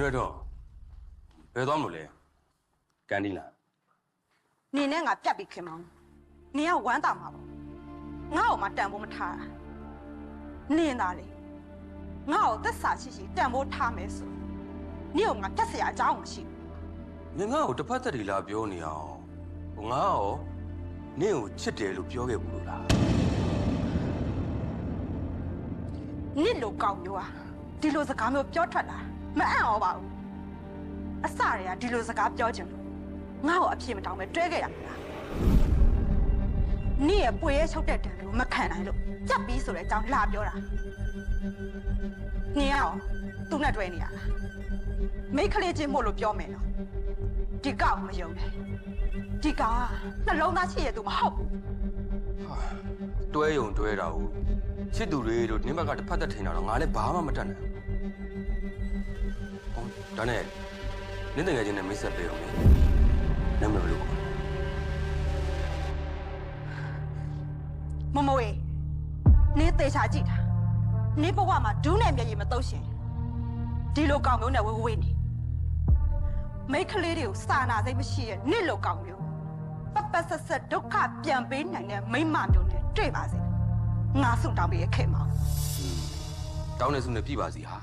ရွယ်တော့ဘယ်သွားမလို့လဲကန်တင်းလားနေနဲ့ငါပြတ်ပြီးခင်မောင်းနေကဝမ်းတာမှာပေါ့ငါ့ကိုမှတန်ဖို့မထားတာနင်းသားလေငါ့ကိုသက်စာရှိရှိတန်ဖို့ထားမယ်ဆိုနေကိုငါပြတ်စရာအကြောင်းမရှိဘူးငငါ့ကိုတစ်ဖက်သက်တည်းလာပြောနေအောင်ဟိုငါရောနင့်ကိုချစ်တယ်လို့ပြောခဲ့ဘူးလို့လားနစ်လိုကောက်မျိုးอ่ะဒီလိုစကားမျိုးပြောထွက်လာ မအံ့ဩပါဘူးအစတွေကဒီလိုစကားပြောချင်လို့ငါ့ကိုအပြစ်မတောင်းပဲတွဲခဲ့ရမှာလားနေ့ရဲ့ပွေရဲ့ချုပ်တဲ့တန်တွေကိုမခံနိုင်လို့ကြက်ပြီးဆိုတဲ့အကြောင်းလာပြောတာနေရအောင်သူနဲ့တွဲနေရလားမိတ်ကလေးချင်းမို့လို့ပြောမယ်နော်ဒီကောက်မယုံနဲ့ဒီကောင်ကနှလုံးသားရှိရသူမဟုတ်ဘူးဟာတွဲယုံတွဲတာကိုချစ်သူတွေတို့နင်းဘက်ကတစ်ဖက်သက်ထင်တာတော့ငါလည်းဘာမှမတတ်နိုင် ဘူးဟောဒါနဲ့နင်းတကယ်ချင်းနဲ့မိတ်ဆက်ပေးအောင်လေနာမည်ဘယ်လိုခေါ်လဲမမဝေနေသေးချာကြည့်တာနေဘဝမှာဒူးနဲ့မျက်ရည်မတုပ်ရှင်ဒီလိုကောင်မျိုးနဲ့ဝေးဝေးနေမိတ်ကလေးတွေကိုစာနာစိတ်မရှိရဲ့နစ်လိုကောင်မျိုးပပဆက်ဆက်ဒုက္ခပြန်ပေးနိုင်တဲ့မိန်းမမျိုးနဲ့တွေ့ပါစေငါဆုတောင်းပေးရခဲ့မှာတောင်းနေစုနဲ့ပြပါစီဟာ